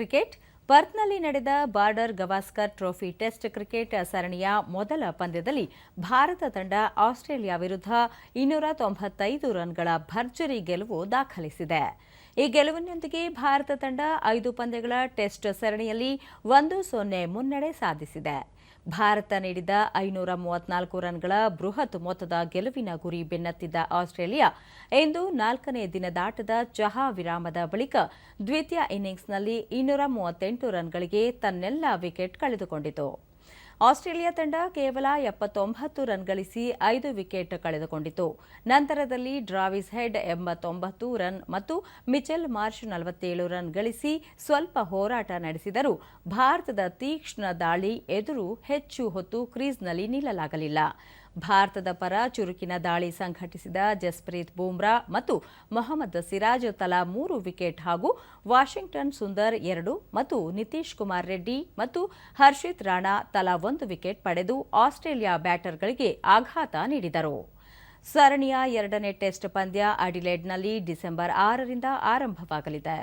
Cricket ಪರ್ತ್ನಲ್ಲಿ ನಡೆದ Border Gavaskar trophy test cricket ಸರಣಿಯ ಮೊದಲ ಪಂದ್ಯದಲ್ಲಿ ಭಾರತ ತಂಡ ಆಸ್ಟ್ರೇಲಿಯಾ ವಿರುದ್ಧ ಇನ್ನೂರ ತೊಂಬತ್ತೈದು ರನ್ಗಳ ಭರ್ಜರಿ ಗೆಲುವು ದಾಖಲಿಸಿದೆ. ಈ ಗೆಲುವಿನೊಂದಿಗೆ ಭಾರತ ತಂಡ ಐದು ಪಂದ್ಯಗಳ ಟೆಸ್ಟ್ ಸರಣಿಯಲ್ಲಿ ಒಂದು ಸೊನ್ನೆ ಮುನ್ನಡೆ ಸಾಧಿಸಿದೆ. ಭಾರತ ನೀಡಿದ ಐನೂರ ಮೂವತ್ನಾಲ್ಕು ರನ್ಗಳ ಬೃಹತ್ ಮೊತ್ತದ ಗೆಲುವಿನ ಗುರಿ ಬೆನ್ನತ್ತಿದ್ದ ಆಸ್ಟ್ರೇಲಿಯಾ ಇಂದು ನಾಲ್ಕನೇ ದಿನದಾಟದ ಚಹಾ ವಿರಾಮದ ಬಳಿಕ ದ್ವಿತೀಯ ಇನ್ನಿಂಗ್ಸ್ನಲ್ಲಿ ಇನ್ನೂರ ಮೂವತ್ತೆಂಟು ರನ್ಗಳಿಗೆ ತನ್ನೆಲ್ಲ ವಿಕೆಟ್ ಕಳೆದುಕೊಂಡಿತು. ಆಸ್ಟ್ರೇಲಿಯಾ ತಂಡ ಕೇವಲ ಎಪ್ಪತ್ತೊಂಬತ್ತು ರನ್ ಗಳಿಸಿ ಐದು ವಿಕೆಟ್ ಕಳೆದುಕೊಂಡಿತು. ನಂತರದಲ್ಲಿ ಡ್ರಾವಿಸ್ ಹೆಡ್ ಎಂಬತ್ತೊಂಬತ್ತು ರನ್ ಮತ್ತು ಮಿಚೆಲ್ ಮಾರ್ಷ್ ನಲವತ್ತೇಳು ರನ್ ಗಳಿಸಿ ಸ್ವಲ್ಪ ಹೋರಾಟ ನಡೆಸಿದರೂ ಭಾರತದ ತೀಕ್ಷ್ಣ ದಾಳಿ ಎದುರು ಹೆಚ್ಚು ಹೊತ್ತು ಕ್ರೀಸ್ನಲ್ಲಿ ನಿಲ್ಲಲಾಗಲಿಲ್ಲ. ಭಾರತದ ಪರ ಚುರುಕಿನ ದಾಳಿ ಸಂಘಟಿಸಿದ ಜಸ್ಪ್ರೀತ್ ಬೂಮ್ರಾ ಮತ್ತು ಮೊಹಮ್ಮದ್ ಸಿರಾಜ್ ತಲಾ ಮೂರು ವಿಕೆಟ್ ಹಾಗೂ ವಾಷಿಂಗ್ಟನ್ ಸುಂದರ್ ಎರಡು ಮತ್ತು ನಿತೀಶ್ ಕುಮಾರ್ ರೆಡ್ಡಿ ಮತ್ತು ಹರ್ಷಿತ್ ರಾಣಾ ತಲಾ ಒಂದು ವಿಕೆಟ್ ಪಡೆದು ಆಸ್ಟ್ರೇಲಿಯಾ ಬ್ಯಾಟರ್ಗಳಿಗೆ ಆಘಾತ ನೀಡಿದರು. ಸರಣಿಯ ಎರಡನೇ ಟೆಸ್ಟ್ ಪಂದ್ಯ ಅಡಿಲೇಡ್ನಲ್ಲಿ ಡಿಸೆಂಬರ್ ಆರರಿಂದ ಆರಂಭವಾಗಲಿದೆ.